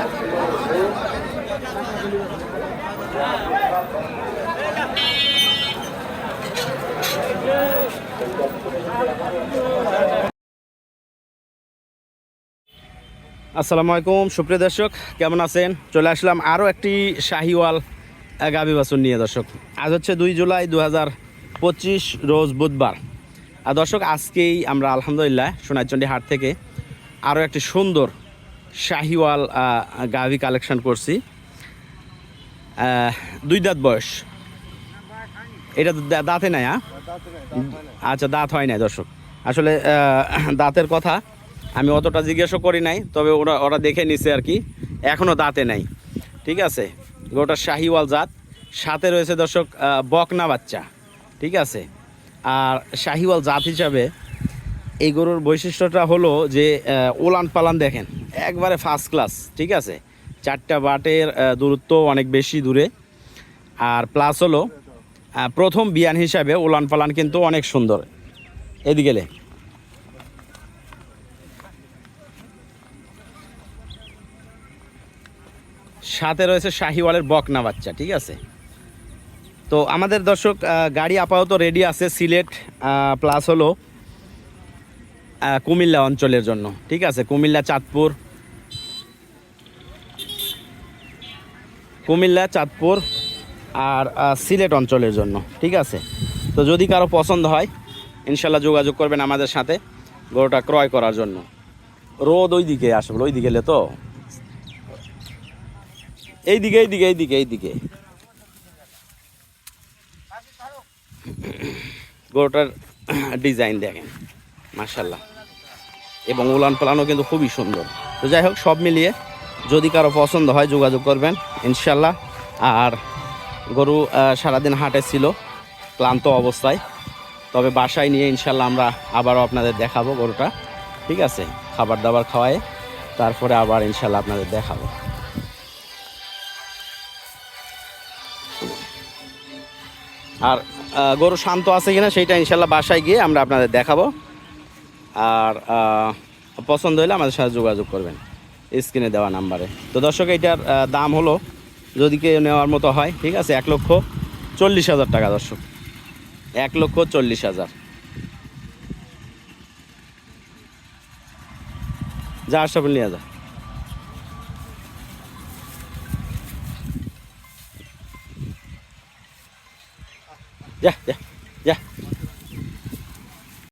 আসসালামু আলাইকুম, সুপ্রিয় দর্শক, কেমন আছেন? চলে আসলাম আরও একটি শাহিওয়াল গাবি বাসন নিয়ে, দর্শক। আজ হচ্ছে দুই জুলাই দু পঁচিশ, রোজ বুধবার। আর দর্শক, আজকেই আমরা আলহামদুলিল্লাহ, সোনাইচন্ডী হাট থেকে আরও একটি সুন্দর শাহিওয়াল গাভি কালেকশন করছি। দুই দাঁত বয়স। এটা তো দাঁতে নাই হ্যাঁ? আচ্ছা দাঁত হয় নাই, দর্শক। আসলে দাঁতের কথা আমি অতটা জিজ্ঞাসা করি নাই, তবে ওরা ওরা দেখে নিছে আর কি। এখনও দাঁতে নাই। ঠিক আছে? গোটা শাহিওয়াল জাত। সাথে রয়েছে, দর্শক বকনা বাচ্চা। ঠিক আছে? আর শাহিওয়াল জাত হিসাবে এই গরুর বৈশিষ্ট্যটা হলো যে ওলান পালান দেখেন। একবারে ফার্স্ট ক্লাস ঠিক আছে? চারটা বাটের দূরত্ব অনেক বেশি দূরে। আর প্লাস হলো প্রথম বিয়ান হিসাবে উলান পালান কিন্তু অনেক সুন্দর। এদিকে। সাথে রয়েছে শাহিওয়ালের বকনা বাচ্চা, ঠিক আছে? তো আমাদের দর্শক গাড়ি আপাতত রেডি আছে, সিলেট প্লাস হলো কুমিল্লা অঞ্চলের জন্য। ঠিক আছে? কুমিল্লা, চাঁদপুর। কুমিল্লা, চাঁদপুর আর সিলেট অঞ্চলের জন্য। ঠিক আছে? তো যদি কারও পছন্দ হয় ইনশাল্লাহ যোগাযোগ করবেন আমাদের সাথে গরুটা ক্রয় করার জন্য। রোদ ওই দিকে আসবে ওই দিকে এলে তো? এইদিকে এইদিকে এইদিকে এইদিকে। গরুটার ডিজাইন দেখেন। মার্শাল্লাহ এবং উলান পালানো কিন্তু খুবই সুন্দর। তো যাই হোক, সব মিলিয়ে যদি কারও পছন্দ হয়, যোগাযোগ করবেন ইনশাল্লাহ আর গরু সারাদিন হাটে ছিল, ক্লান্ত অবস্থায়। তবে বাসায় নিয়ে ইনশাল্লাহ আমরা আবারও আপনাদের দেখাবো গরুটা। ঠিক আছে? খাবার দাবার খাওয়ায় তারপরে আবার ইনশাল্লাহ আপনাদের দেখাবো। আর গরু শান্ত আছে কিনা সেইটা ইনশাল্লাহ বাসায় গিয়ে আমরা আপনাদের দেখাবো। আর পছন্দ হলে আমাদের সাথে যোগাযোগ করবেন স্ক্রিনে দেওয়া নাম্বারে। তো দর্শক এটার দাম হলো, যদি কেউ নেওয়ার মতো হয়, ঠিক আছে, এক লক্ষ চল্লিশ হাজার টাকা দর্শক। এক লক্ষ চল্লিশ হাজার। যা আসবে নিয়ে যা যা যা।